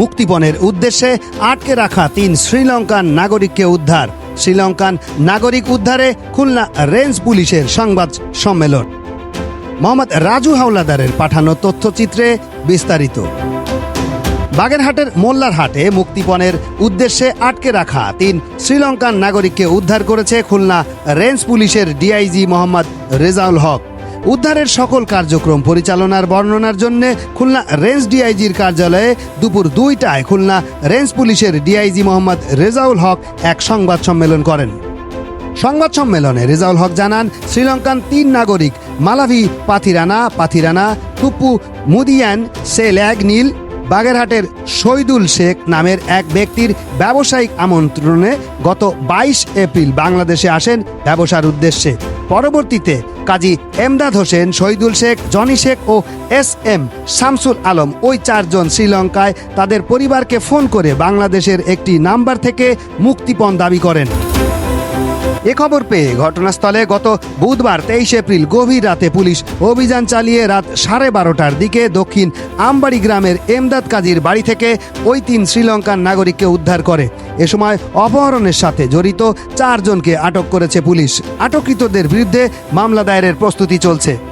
মুক্তিপণের উদ্দেশ্যে আটকে রাখা তিন শ্রীলঙ্কান নাগরিককে উদ্ধার। শ্রীলঙ্কান নাগরিক উদ্ধারে খুলনা রেঞ্জ পুলিশের সংবাদ সম্মেলন। মোহাম্মদ রাজু হাওলাদারের পাঠানো তথ্যচিত্রে বিস্তারিত। বাগেরহাটের মোল্লার হাটে মুক্তিপণের উদ্দেশ্যে আটকে রাখা তিন শ্রীলঙ্কান নাগরিককে উদ্ধার করেছে খুলনা রেঞ্জ পুলিশের ডিআইজি মোহাম্মদ রেজাউল হক। উদ্ধারের সকল কার্যক্রম পরিচালনার বর্ণনার জন্য খুলনা রেঞ্জ ডিআইজির কার্যালয়ে দুপুর দুইটায় খুলনা রেঞ্জ পুলিশের ডিআইজি মোহাম্মদ রেজাউল হক এক সংবাদ সম্মেলন করেন। সংবাদ সম্মেলনে রেজাউল হক জানান, শ্রীলঙ্কান তিন নাগরিক মালাভি, পাথিরানা পাথিরানা, টুপু, মুদিয়ান সেল্যাগ নীল, বাগেরহাটের শহীদুল শেখ নামের এক ব্যক্তির ব্যবসায়িক আমন্ত্রণে গত বাইশ এপ্রিল বাংলাদেশে আসেন ব্যবসার উদ্দেশ্যে। পরবর্তীতে কাজী এমদাদ হোসেন, শহীদুল শেখ, জনি শেখ ও এস এম শামসুল আলম ওই চারজন শ্রীলঙ্কায় তাদের পরিবারকে ফোন করে বাংলাদেশের একটি নাম্বার থেকে মুক্তিপণ দাবি করেন। এ খবর পেয়ে ঘটনাস্থলে গত বুধবার তেইশ এপ্রিল গভীর রাতে পুলিশ অভিযান চালিয়ে রাত সাড়ে বারোটার দিকে দক্ষিণ আমবাড়ি গ্রামের এমদাদ কাজীর বাড়ি থেকে ওই তিন শ্রীলঙ্কান নাগরিককে উদ্ধার করে। এ সময় অপহরণের সাথে জড়িত চারজনকে আটক করেছে পুলিশ। আটককৃতদের বিরুদ্ধে মামলা দায়েরের প্রস্তুতি চলছে।